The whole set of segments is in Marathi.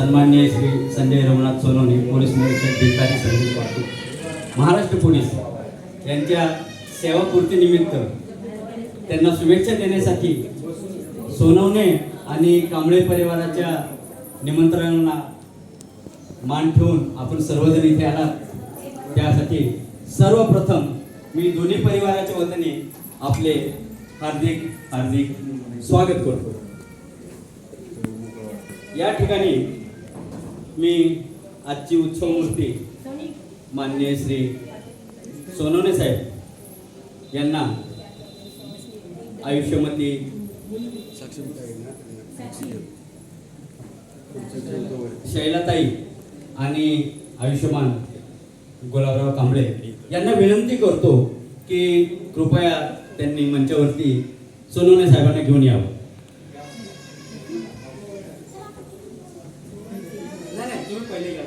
सन्माननीय श्री संजय रघुनाथ सोनवणे पोलीस निरीक्षक भिकारी संदीप वाहतूक महाराष्ट्र पोलीस यांच्या सेवापूर्तीनिमित्त त्यांना शुभेच्छा देण्यासाठी सोनवणे आणि कांबळे परिवाराच्या निमंत्रणांना मान ठेवून आपण सर्वजण इथे आलात. त्यासाठी सर्वप्रथम मी दोन्ही परिवाराच्या वतीने आपले हार्दिक हार्दिक स्वागत करतो. या ठिकाणी मी आजची उत्सव मूर्ती माननीय श्री सोनवणे साहेब यांना आयुष्यमती शैलाताई आणि आयुष्यमान गुलाबराव कांबळे यांना विनंती करतो की कृपया त्यांनी मंचावरती सोनवणे साहेबांना घेऊन यावं नाही नाही तुम्ही पहिले या.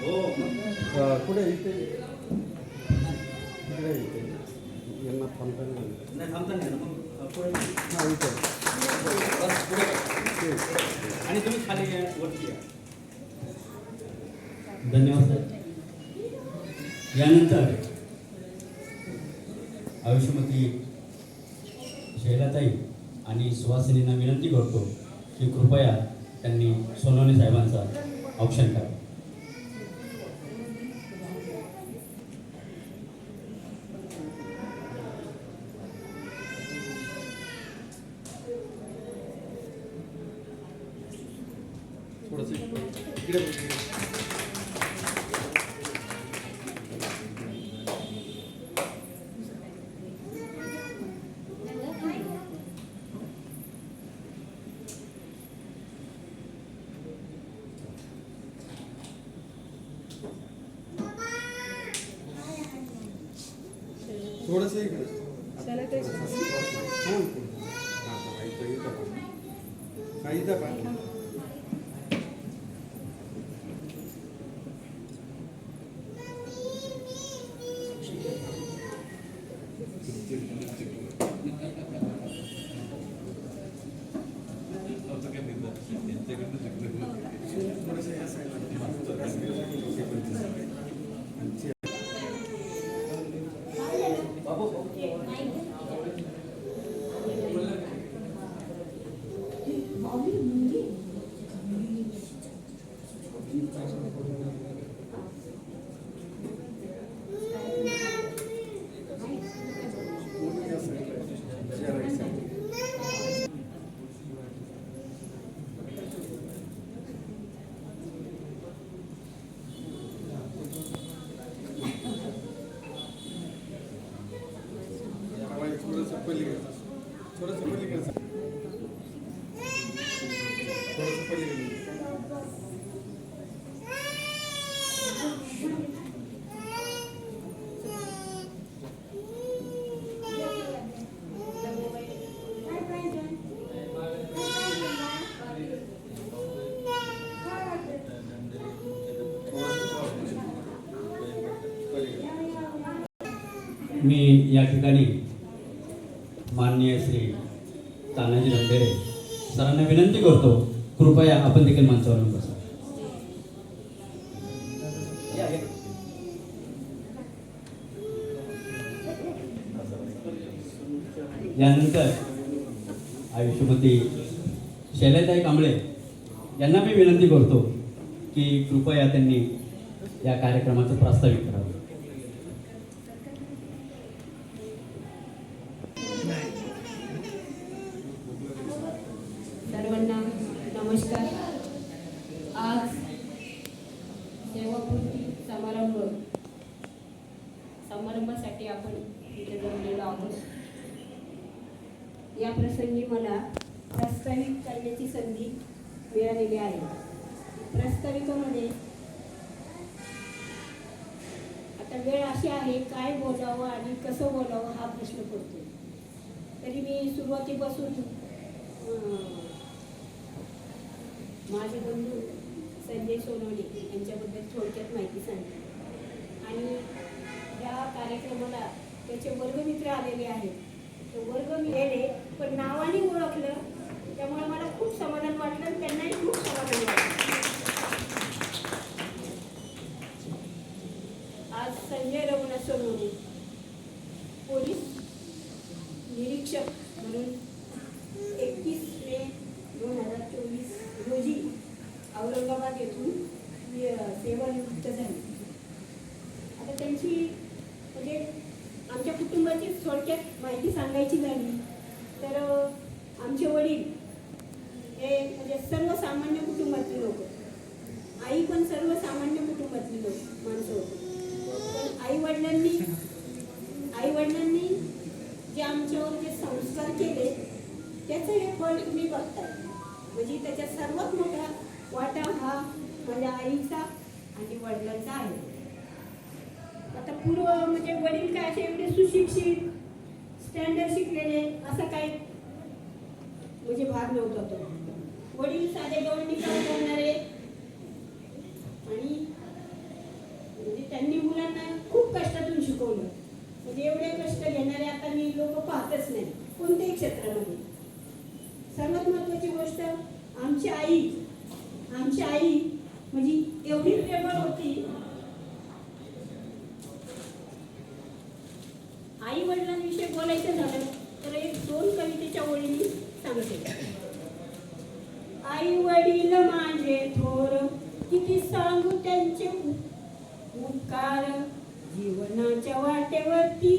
हो अ, कुठे इथे इकडे इथे यांना थांबता नाही आलं. नाही थांबता नाही ना मग पुढे हा, इथे. बस, पुढे करा. आणि तुम्ही खाली या, वरती या. धन्यवाद यानंतर आयुष्यमती शैलाताई आणि सुहासिनींना विनंती करतो की कृपया त्यांनी सोनवणे साहेबांचा औक्षण करा. थोडंसं इकडे हा, इथे. हा, हा, इथं, इथं पहा. हा, इथं पहा. थोडंसं या साईडला. या साईडला. या right side. आवाज थोडंसं पलीकडे थोडंसं पलीकडे थोडंसं पलीकडे मी या ठिकाणी करतो. कृपया आपण देखील माणसावर बसा. यानंतर आयुष्यमती शैलताई कांबळे यांना मी विनंती करतो की कृपया त्यांनी या कार्यक्रमाचं प्रास्ताविक करावं सर्वांना नमस्कार आज सेवापूर्ती समारंभ समारंभासाठी आपण इथे जमलेलो आहोत या प्रसंगी मला प्रस्तावित करण्याची संधी मिळालेली आहे. प्रस्ताविकामध्ये आता वेळ अशी आहे काय बोलावं आणि कसं बोलावं हा प्रश्न पडतो तरी मी सुरुवातीपासून माझे बंधू संजय सोनवणे यांच्याबद्दल थोडक्यात माहिती सांगते आणि या कार्यक्रमाला त्याचे वर्गमित्र आलेले आहेत. वर्ग मी गेले पण नावाने ओळखलं. त्यामुळे मला खूप समाधान वाटलं आणि त्यांनाही खूप समाधान वाटलं. आज संजय रघुनाथ स्वरूप जे जे संस्कार केले त्याचं हे फळ तुम्ही बघताय. म्हणजे त्याच्यात सर्वात मोठा वाटा हा माझ्या आईचा आणि वडिलांचा आहे. आता पूर्व म्हणजे वडील काय असे एवढे सुशिक्षित स्टँडर्ड शिकलेले असं काही म्हणजे भाग नव्हता तो. वडील साधे गवंडी काम करणारे आणि म्हणजे त्यांनी मुलांना खूप कष्टातून शिकवलं. एवढे कष्ट घेणारे आता मी लोक पाहतच नाही. कोणत्याही क्षेत्रामध्ये. सर्वात महत्वाची गोष्ट आमची आई आमची आई म्हणजे एवढी प्रेमळ होती. आई वडिलांविषयी बोलायचं झालं तर एक दोन कवितेच्या ओळींनी सांगते. आई वडील माझे थोर किती सांगू त्यांचे उपकार. जीवनाच्या वाटेवरती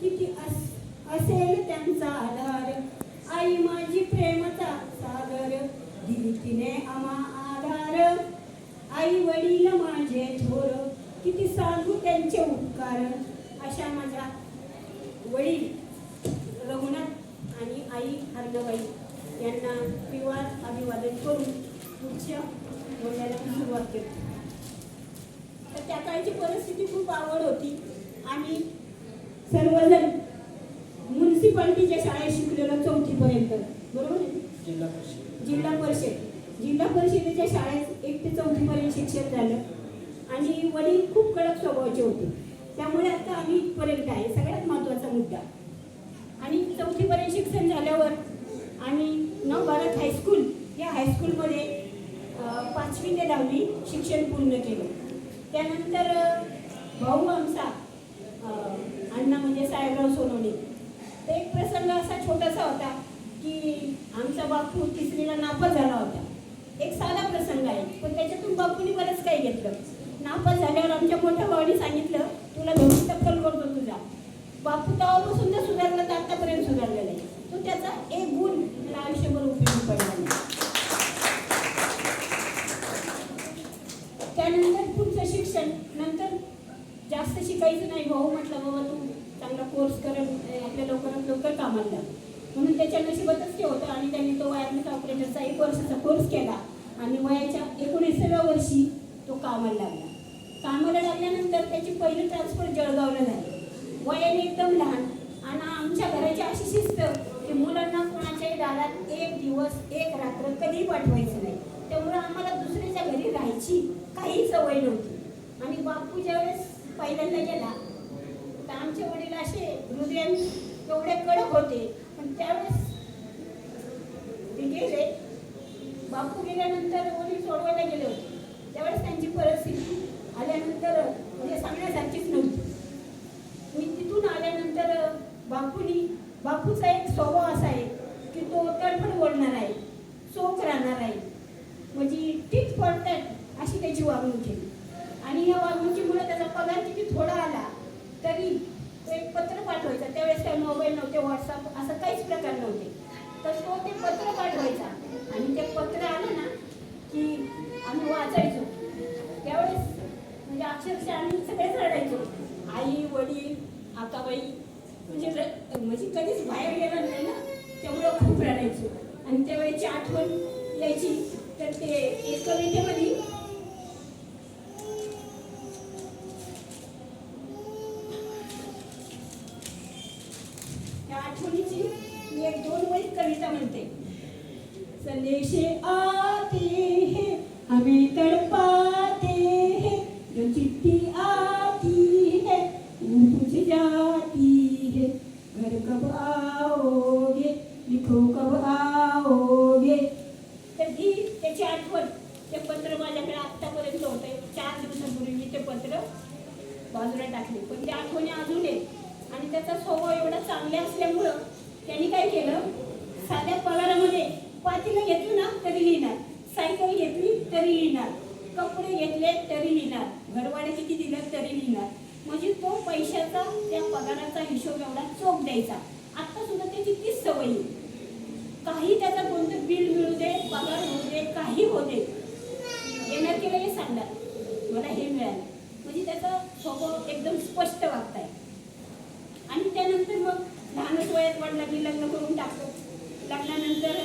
किती अस- असेल त्यांचा आधार. आई माझी प्रेमचा सागर दिली तिने आम्हा आधार. आई वडील माझे थोर किती सांगू त्यांचे उपकार. अशा माझ्या वडील रघुनाथ आणि आई हरणाबाई यांना विवाद अभिवादन करून पुढच्या बोलण्याला सुरुवात करते. काळची परिस्थिती खूप आवड होती. आम्ही सर्वजण म्युन्सिपाल्टीच्या शाळेत शिकलेलो चौथीपर्यंत. बरोबर जिल्हा परिषद. जिल्हा परिषद. जिल्हा परिषदेच्या शाळेत एक ते चौथीपर्यंत शिक्षण झालं. आणि वडील खूप कडक स्वभावाचे होते. त्यामुळे आता आम्ही इथपर्यंत आहे. सगळ्यात महत्त्वाचा मुद्दा. आणि चौथीपर्यंत शिक्षण झाल्यावर आम्ही नव भारत हायस्कूल या हायस्कूलमध्ये पाचवी ते दहावी शिक्षण पूर्ण केलं. त्यानंतर भाऊ आमचा अण्णा म्हणजे साहेबराव सोनवणे. तर एक प्रसंग असा छोटासा होता की आमचा बापू तिसरीला नापास झाला होता. एक साधा प्रसंग आहे पण त्याच्यातून बापूने बरंच काही घेतलं. नापास झाल्यावर आमच्या मोठ्या भावाने सांगितलं तुला धरून तक्कल करतो तुझा. बापू तेव्हापासून तर सुधारला तर आतापर्यंत सुधारलेला आहे तो त्याचा एक गुण त्याला आयुष्यभर उपयोगी पडला नाही त्यानंतर पुढचं शिक्षण नंतर जास्त शिकायचं नाही भाऊ म्हटलं बाबा तू चांगला कोर्स कर अं, आपल्या लवकरात म्हणून त्याच्या नशिबातच ते होतं आणि त्यांनी तो वायरलेस ऑपरेटरचा एक वर्षाचा कोर्स केला आणि वयाच्या एकोणीसाव्या वर्षी तो कामाला लागला. कामाला लागल्यानंतर त्याची पहिली ट्रान्सफर जळगावला झाली. वयाने एकदम लहान आणि आमच्या घराची अशी शिस्त की मुलांना कोणाच्याही दारात एक दिवस एक रात्र कधीही पाठवायचं नाही. त्यामुळं आम्हाला दुसऱ्याच्या घरी राहायची काही सवय नव्हती. आणि बापू ज्यावेळेस पहिल्यांदा गेला तर आमचे वडील असे हृदयांनी एवढे कडक होते. पण त्यावेळेस गेले बापू गेल्यानंतर मुली सोडवायला गेले होते. त्यावेळेस त्यांची परिस्थिती आल्यानंतर म्हणजे सांगण्यासारखीच नव्हती मी तिथून आल्यानंतर बापूनी बापूचा एक स्वभाव असा आहे की तो तडफड बोलणार आहे चोख राहणार आहे म्हणजे टीच पडतात अशी त्याची वागणूक केली आणि या वागणुकीमुळे त्याचा पगार किती थोडा आला तरी तो एक पत्र पाठवायचा त्यावेळेस काही मोबाईल नव्हते व्हॉट्सअप असं काहीच प्रकार नव्हते तर तो ते पत्र पाठवायचा आणि ते पत्र आलं ना की आम्ही वाचायचो त्यावेळेस म्हणजे अक्षरशः आम्ही सगळेच रडायचो आई वडील आकाबाई म्हणजे र- म्हणजे कधीच बाहेर गेलं नाही ना करायचो. आणि त्यावेळेची आठवण यायची. तर ते कवितेमध्ये बाजूला टाकले. पण त्या आठवणी अजून आहेत. आणि त्याचा स्वभाव एवढा चांगला असल्यामुळं त्यांनी काय केलं? साध्या पगारामध्ये पातीला घेतली ना तरी लिहिणार. सायकल घेतली तरी लिहिणार. कपडे घेतले तरी लिहिणार. घरवाडे किती दिलं तरी लिहिणार. म्हणजे तो पैशाचा त्या पगाराचा हिशोब एवढा चोख द्यायचा. आता सुद्धा त्याची तीच सवय काही त्याचा कोणतं बिल मिळू दे पगार होऊ दे काही होते येणार की हे सांगणार मला हे मिळालं. म्हणजे त्याचा स्वभाव एकदम स्पष्ट वागताय. आणि त्यानंतर मग लहानच वयात वडिलांनी लग्न करून टाकलं लग्नानंतर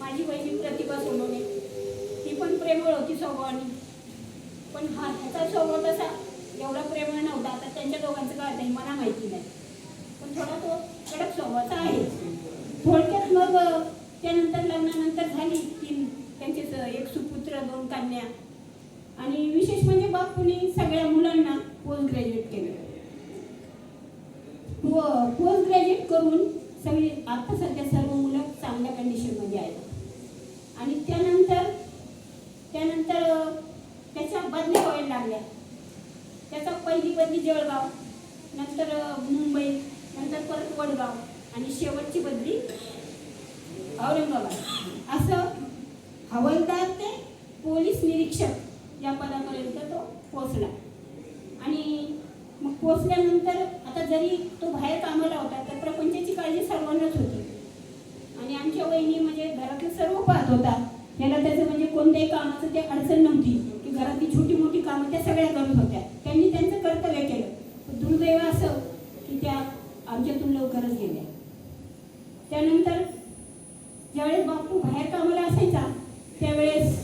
माझी बहिणी प्रतिभा सोनवणे. ती पण प्रेमळ होती स्वभावाने. पण हा ह्याचा स्वभाव तसा एवढा प्रेमळ नव्हता. आता त्यांच्या दोघांचं काय नाही मला माहिती नाही. पण थोडा तो कडक स्वभावाचा आहे. थोडक्यात मग त्यानंतर लग्नानंतर झाली तीन त्यांचे एक सुपुत्र दोन कन्या. आणि विशेष म्हणजे बापूंनी सगळ्या मुलांना पोस्ट ग्रॅज्युएट केलं. पोस्ट ग्रॅज्युएट करून सगळी आता सध्या सर्व मुलं चांगल्या कंडिशनमध्ये आहेत. आणि त्यानंतर त्यानंतर त्याच्या बदल्या व्हायला लागल्या. त्याचा पहिली बदली जळगाव नंतर मुंबई नंतर परत वडगाव आणि शेवटची बदली औरंगाबाद. असं हवालदार ते पोलीस निरीक्षक या पदापर्यंत तो पोचला आणि मग पोचल्यानंतर आता जरी तो बाहेर कामाला होता तर प्रपंचाची काळजी सर्वांनाच होती. आणि आमच्या वहिनी म्हणजे घरातलं सर्व पाहत होता. त्याला त्याचं म्हणजे कोणत्याही कामाचं ते अडचण नव्हती की घरातली छोटी मोठी कामं त्या सगळ्या करत होत्या. त्यांनी त्यांचं कर्तव्य केलं. दुर्दैव असं की त्या आमच्यातून लवकरच गेल्या. त्यानंतर ज्यावेळेस बापू बाहेर कामाला असायचा त्यावेळेस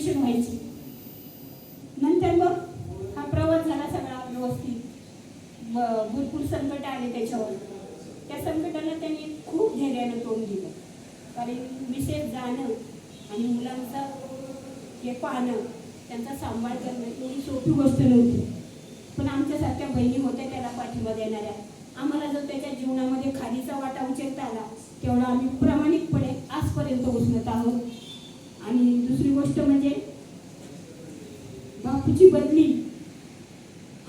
बापूची व्हायची. नंतर मग हा प्रवास झाला सगळा व्यवस्थित. भरपूर संकट आले त्याच्यावर. त्या संकटाला त्यांनी खूप धैर्यानं तोंड दिलं. कारण विशेष जाणं आणि मुलांचा हे पाहणं त्यांचा सांभाळ करणं एवढी सोपी गोष्ट नव्हती. पण आमच्यासारख्या बहिणी होत्या त्याला पाठिंबा देणाऱ्या. आम्हाला जर त्याच्या जीवनामध्ये खालीचा वाटा उचलता आला तेवढा आम्ही प्रामाणिकपणे आजपर्यंत उचलत आहोत. दुसरी गोष्ट म्हणजे बापूची बदली.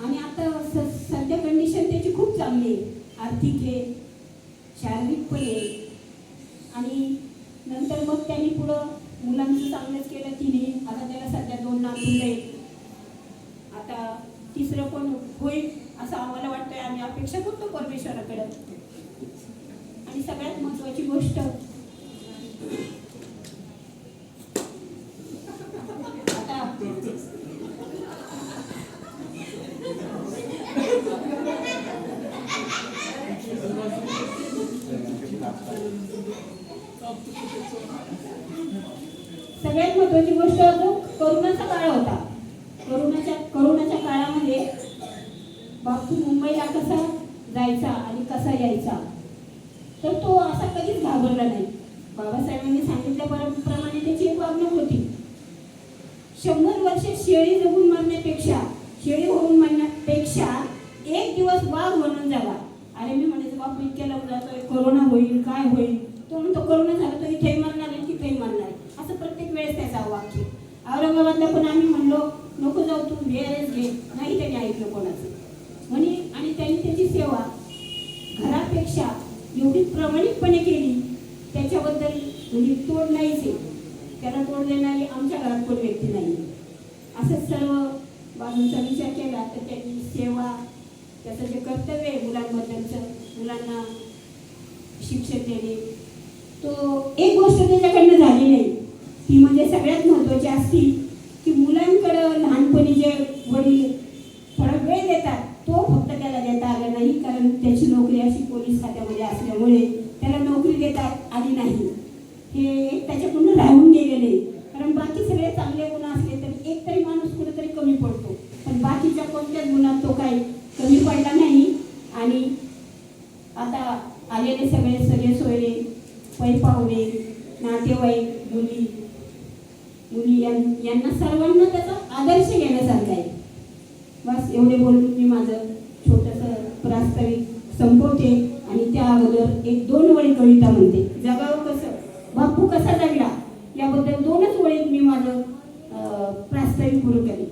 आणि आता स- सध्या कंडिशन त्याची खूप चांगली आहे. आर्थिक आहे शारीरिक पण आहे. आणि नंतर मग त्यांनी पुढं मुलांचं चांगलंच केलं तिने आता त्याला सध्या दोन नातूंड आहेत आता तिसरं पण होईल असं आम्हाला वाटतंय आम्ही अपेक्षा करतो परमेश्वराकडे आणि सगळ्यात महत्वाची गोष्ट आता सगळ्यात महत्वाची गोष्ट तो करोनाचा काळ होता. करोनाच्या करोनाच्या काळामध्ये बापू मुंबईला कसा जायचा आणि कसा यायचा तर तो असा कधीच घाबरला नाही. बाबासाहेबांनी सांगितल्याप्रमाणे त्याची एक वागणूक होती. शंभर वर्ष शेळी जगून मरण्यापेक्षा शेळी होऊन मरण्यापेक्षा एक दिवस वाघ म्हणून जावा. अरे मी म्हणायचं बापू इतक्या लवकर जातोय कोरोना होईल काय होईल? तो करून कोरोना तर इथेही मरणार आहे तिथेही मरणार आहे. असं प्रत्येक वेळेस त्याचा वाक्य औरंगाबादला पण आम्ही म्हणलो नको जाऊ तू व्हीआरएस घे नाही त्याने ऐकलं कोणाचं म्हणे आणि त्यांनी त्याची सेवा घरापेक्षा एवढी प्रामाणिकपणे केली त्याच्याबद्दल म्हणजे तोड नाहीच आहे त्याला तोड देणारी आमच्या घरात कोण व्यक्ती नाही असं सर्व बाजूंचा विचार केला तर त्यांनी सेवा त्याचं जे कर्तव्य आहे मुलांबद्दलचं मुलांना शिक्षण देणे तो एक गोष्ट त्याच्याकडनं झाली नाही ती म्हणजे सगळ्यात महत्त्वाची असती की मुलांकडं लहानपणी जे वडील थोडा वेळ देतात तो फक्त त्याला देता आला नाही कारण त्याची नोकरी अशी पोलीस खात्यामध्ये असल्यामुळे त्याला नोकरी देता आली नाही हे त्याच्याकडून राहून गेलेले कारण बाकी सगळे चांगले गुण असले तरी एक तरी माणूस कुठेतरी कमी पडतो पण बाकीच्या कोणत्याच गुणात तो काही कमी पडला नाही आणि आता आलेले सगळे सगळे सोयरे पै पाहुणे नातेवाईक मुली मुली यां- यांना सर्वांना त्याचा आदर्श घेण्यासारखा आहे बस एवढे बोलून मी माझं छोटंसं प्रास्ताविक संपवते आणि त्या अगोदर वळी कविता म्हणते. जगावं कसं बापू कसा जगला? याबद्दल दोनच वळीत मी माझं प्रास्ताविक सुरू केले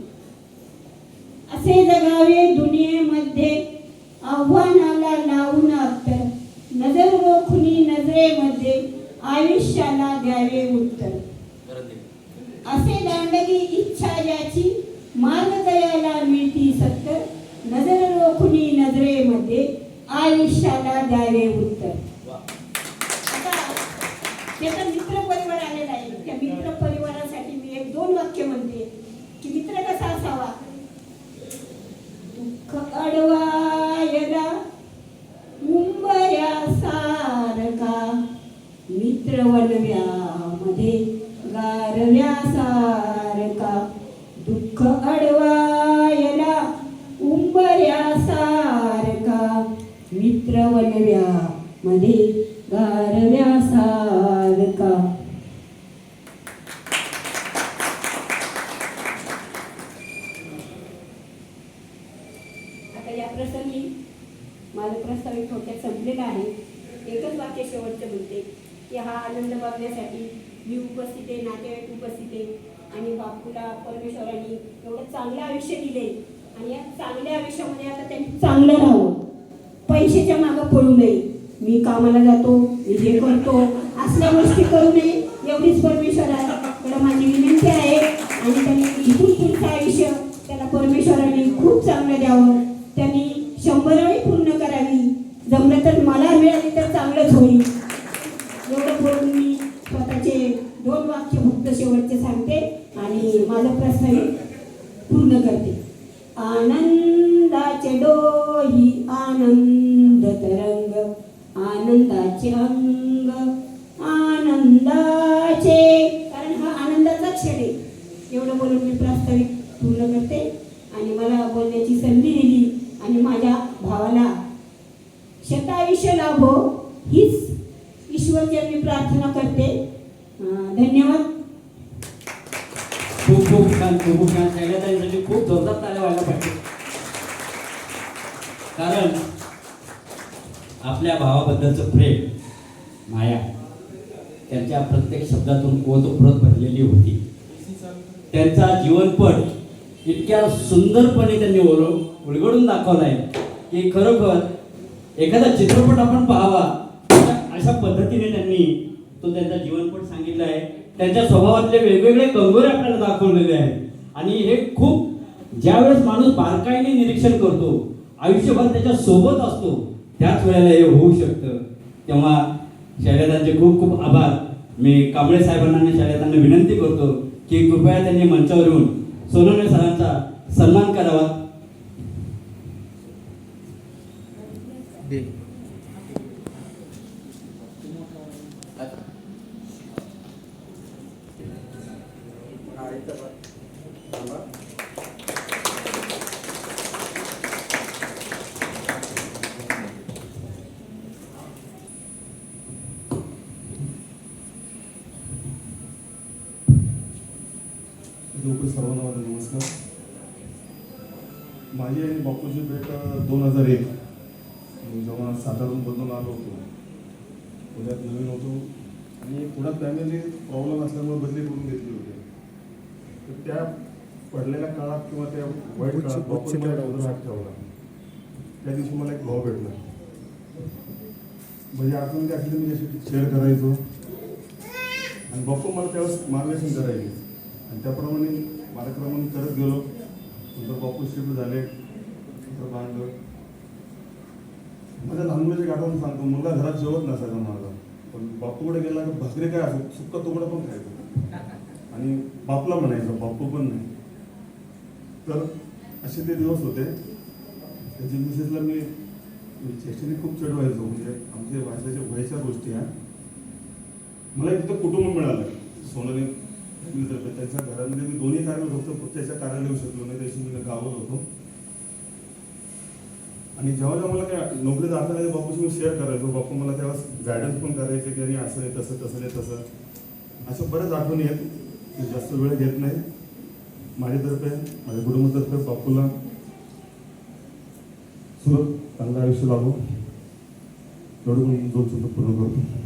trabalhou lá. की हा आनंद बघण्यासाठी मी उपस्थित आहे नातेवाईक उपस्थित आहे आणि बापूला परमेश्वरांनी एवढं चांगलं आयुष्य दिले आणि या चांगल्या आयुष्यामध्ये आता त्यांनी चांगलं राहावं. पैशाच्या मागं पडू नये. मी कामाला जातो मी हे करतो असल्या गोष्टी करू नये. एवढीच परमेश्वराकडे माझी विनंती आहे आणि त्यांनी इथून पुढचं आयुष्य त्याला परमेश्वराने खूप चांगलं द्यावं. त्यांनी शंभरवेळी पूर्ण करावी. जमलं तर मला मिळाली तर चांगलंच होईल. एवढं बोलून मी स्वतःचे दोन वाक्य फक्त शेवटचे सांगते आणि माझं प्रस्तावित पूर्ण करते. आनंदाचे डोही आनंद तरंग आनंदाचे अंग आनंदाचे कारण हा आनंदाचा क्षण आहे. एवढं बोलून मी प्रास्ताविक पूर्ण करते आणि मला बोलण्याची संधी दिली आणि माझ्या भावाला शतायुष्य लाभो हीच ईश्वरचरणी प्रार्थना करते. धन्यवाद. खूप खूप छान खूप छान. शैलताईंसाठी खूप जोरदार ताल्या व्हायला पाहिजे. कारण आपल्या भावाबद्दलचं प्रेम माया त्यांच्या प्रत्येक शब्दातून ओतप्रोत भरलेली होती. त्यांचा जीवनपट इतक्या सुंदरपणे त्यांनी ओळ उलगडून दाखवलाय की खरोखर एखादा चित्रपट आपण पाहावा अशा- पद्धतीने त्यांनी तो त्यांचा जीवनपट सांगितला आहे. त्यांच्या स्वभावातले वेगवेगळे कंगोरे आपल्याला दाखवलेले आहेत. आणि हे खूप ज्यावेळेस माणूस बारकाईने निरीक्षण करतो आयुष्यभर त्याच्या सोबत असतो त्याच वेळेला हे होऊ शकतं. तेव्हा शर्यतांचे खूप खूप आभार. मी कांबळे साहेबांना आणि शर्यतांना विनंती करतो की कृपया त्यांनी मंचावर येऊन सोनवणे सरांचा सन्मान करावा दे हा, इथं बघ. थांबा. लोक सर्वांना माझा नमस्कार माझी आणि बापूची भेट दोन हजार एक जेव्हा सातारून बदलून आलो होतो पुण्यात नवीन होतो पुण्यात फॅमिली प्रॉब्लेम असल्यामुळे बदली करून घेतली होती. तर त्या पडलेल्या काळात किंवा त्या वाईट काळात ठेवला. त्या दिवशी मला एक भाव भेटला. म्हणजे अजून ते असले मी अशी शेअर करायचो. आणि बाप्पा मला त्यावेळेस मार्गदर्शन करायचे. आणि त्याप्रमाणे मार्गक्रमण करत गेलो. नंतर बापू शिफ्ट झाले. नंतर बांधलं माझ्या लहान मुलाची आठवण सांगतो मुलगा घरात जेवत नसायचा माझा. पण बापूकडे गेला तर भाकरी काय असो सुक्का तुकडा पण खायचो. आणि बापला म्हणायचं बापू पण नाही. तर असे ते दिवस होते. त्याच्या मिसेसला मी चेष्टीने खूप चढवायचो म्हणजे आमच्या भाषेच्या व्हायच्या गोष्टी ह्या मला तिथं कुटुंब मिळालं. सोनाने त्यांच्या घरामध्ये मी दोन्ही कार्यालय होतो त्याच्या कार्यालय येऊ शकलो नाही त्याशी मी गावात होतो. आणि जेव्हा जेव्हा मला काय नोकरी अर्थ नाही बापूशी मी शेअर करायचो. बापू मला तेव्हा गायडन्स पण करायचे की नाही असं नाही तसं तसं नाही तसं. अशा बऱ्याच आठवणी आहेत जास्त वेळ घेत नाही. माझ्यातर्फे माझ्या कुटुंबातर्फे बापूला. सुरत चांगलं आयुष्य लागू. एवढं पण दोन शब्द पूर्ण करतो